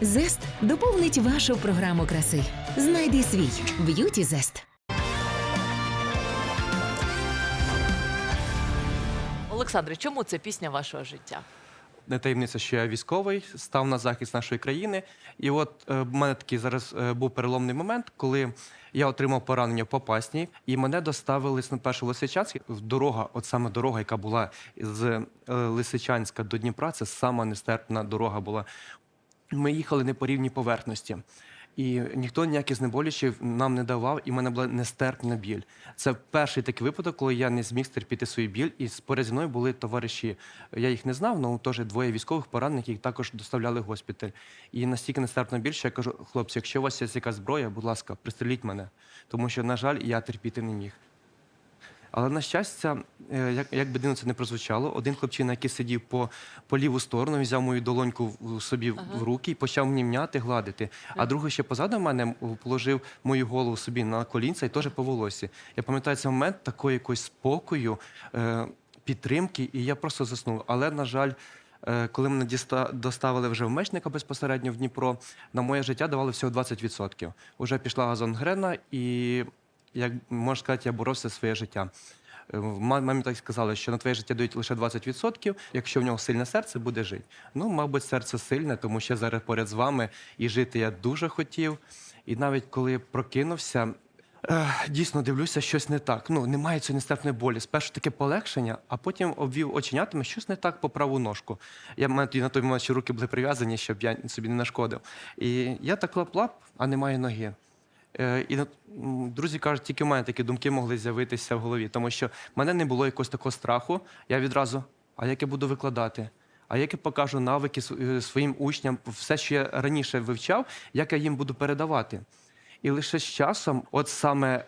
Зест доповнить вашу програму краси. Знайди свій б'юті зест. Олександре, чому це пісня вашого життя? Не таємниця, що я військовий, став на захист нашої країни. І от е, в мене такий зараз е, був переломний момент, коли я отримав поранення в Попасній, і мене доставили спершу в Лисичанськ. Дорога, от саме дорога, яка була з е, Лисичанська до Дніпра, це сама нестерпна дорога була. Ми їхали не по рівній поверхності. І ніхто ніяких знеболючих нам не давав, і в мене була нестерпна біль. Це перший такий випадок, коли я не зміг стерпіти свою біль, і поряд зі мною були товариші. Я їх не знав, але теж двоє військових поранених, їх також доставляли в госпіталь. І настільки нестерпна біль, що я кажу, хлопці, якщо у вас є якась зброя, будь ласка, пристреліть мене. Тому що, на жаль, я терпіти не міг. Але на щастя, е, як, як би дивно це не прозвучало, один хлопчина, який сидів по, по ліву сторону, взяв мою долоньку в- собі в- в руки і почав мені гладити. А другий ще позаду мене положив мою голову собі на колінця і теж по волосі. Я пам'ятаю цей момент такої якоїсь спокою, е, підтримки, і я просто заснув. Але, на жаль, е, коли мене діста- доставили вже в мечника безпосередньо в Дніпро, на моє життя давали всього 20%. Уже пішла газонгрена, і як можна сказати, я боровся за своє життя. Е, Мамі так сказали, що на твоє життя дають лише 20%, якщо в нього сильне серце, буде жити. Ну, мабуть, серце сильне, тому що зараз поряд з вами і жити я дуже хотів. І навіть коли прокинувся, е, дійсно дивлюся, щось не так. Ну, немає цієї нестерпної болі. Спершу таке полегшення, а потім обвів оченятами, щось не так по праву ножку. Я мене на той момент ще руки були прив'язані, щоб я собі не нашкодив. І я так лап-лап, а немає ноги. Е, І друзі кажуть, тільки в мене такі думки могли з'явитися в голові, тому що в мене не було якогось такого страху. Я відразу, а як я буду викладати? А як я покажу навики е, своїм учням, все, що я раніше вивчав, як я їм буду передавати? І лише з часом, от саме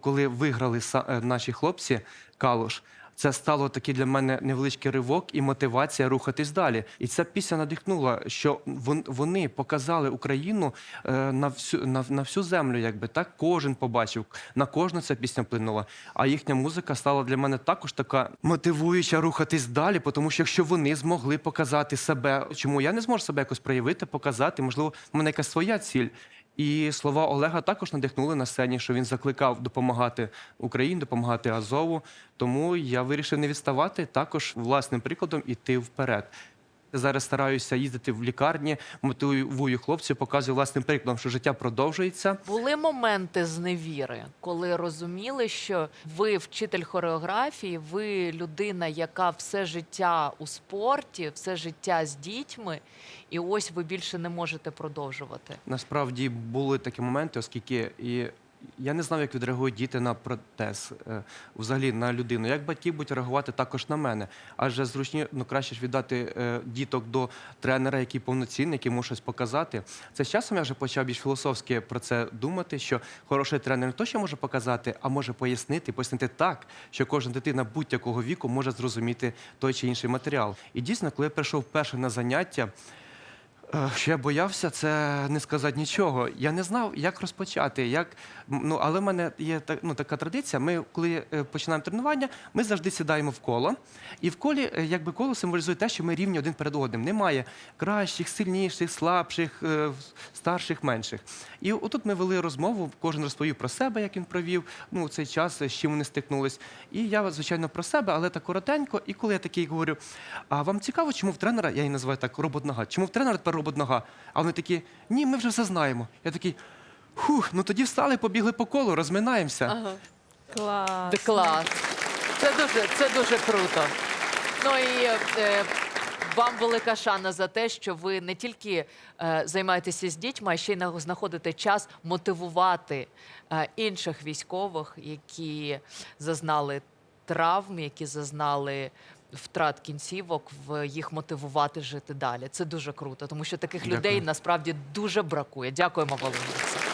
коли виграли е, наші хлопці Калуш, це стало такий для мене невеличкий ривок і мотивація рухатись далі. І ця пісня надихнула, що вони показали Україну е, на всю на, на всю землю, якби так кожен побачив, на кожну ця пісня вплинула. А їхня музика стала для мене також така мотивуюча рухатись далі, тому що якщо вони змогли показати себе, чому я не зможу себе якось проявити, показати, можливо, в мене якась своя ціль. І слова Олега також надихнули на сцені, що він закликав допомагати Україні, допомагати Азову. Тому я вирішив не відставати, також власним прикладом іти вперед. Зараз стараюся їздити в лікарні, мотивую хлопців, показую власним прикладом, що життя продовжується. Були моменти зневіри, коли розуміли, що ви вчитель хореографії, ви людина, яка все життя у спорті, все життя з дітьми, і ось ви більше не можете продовжувати. Насправді були такі моменти, оскільки і я не знав, як відреагують діти на протез, е, взагалі на людину. Як батьки будуть реагувати також на мене? Адже зручні, ну краще ж віддати е, діток до тренера, який повноцінний, який може щось показати. Це з часом я вже почав більш філософськи про це думати, що хороший тренер не то, що може показати, а може пояснити, пояснити так, що кожна дитина будь-якого віку може зрозуміти той чи інший матеріал. І дійсно, коли я прийшов вперше на заняття. Е, Що я боявся, це не сказати нічого. Я не знав, як розпочати. Як... Ну, але в мене є так, ну, така традиція. Ми, коли е, починаємо тренування, ми завжди сідаємо в коло. І в колі, е, якби коло символізує те, що ми рівні один перед одним. Немає кращих, сильніших, слабших, старших, менших. І отут ми вели розмову, кожен розповів про себе, як він провів ну, цей час, з чим вони стикнулись. І я, звичайно, про себе, але так коротенько. І коли я такий говорю: а вам цікаво, чому в тренера, я її називаю так, робот-нога, чому в тренера тепер робот-нога? А вони такі, ні, ми вже все знаємо. Я такий, хух, ну тоді встали, побігли по колу, розминаємося. Ага. Клас. Це клас. Це дуже, це дуже круто. Ну і е, вам велика шана за те, що ви не тільки е, займаєтеся з дітьми, а ще й на- знаходите час мотивувати е, інших військових, які зазнали травм, які зазнали. Втрат кінцівок, в їх мотивувати жити далі. Це дуже круто, тому що таких людей насправді дуже бракує. Дякуємо, Володимир.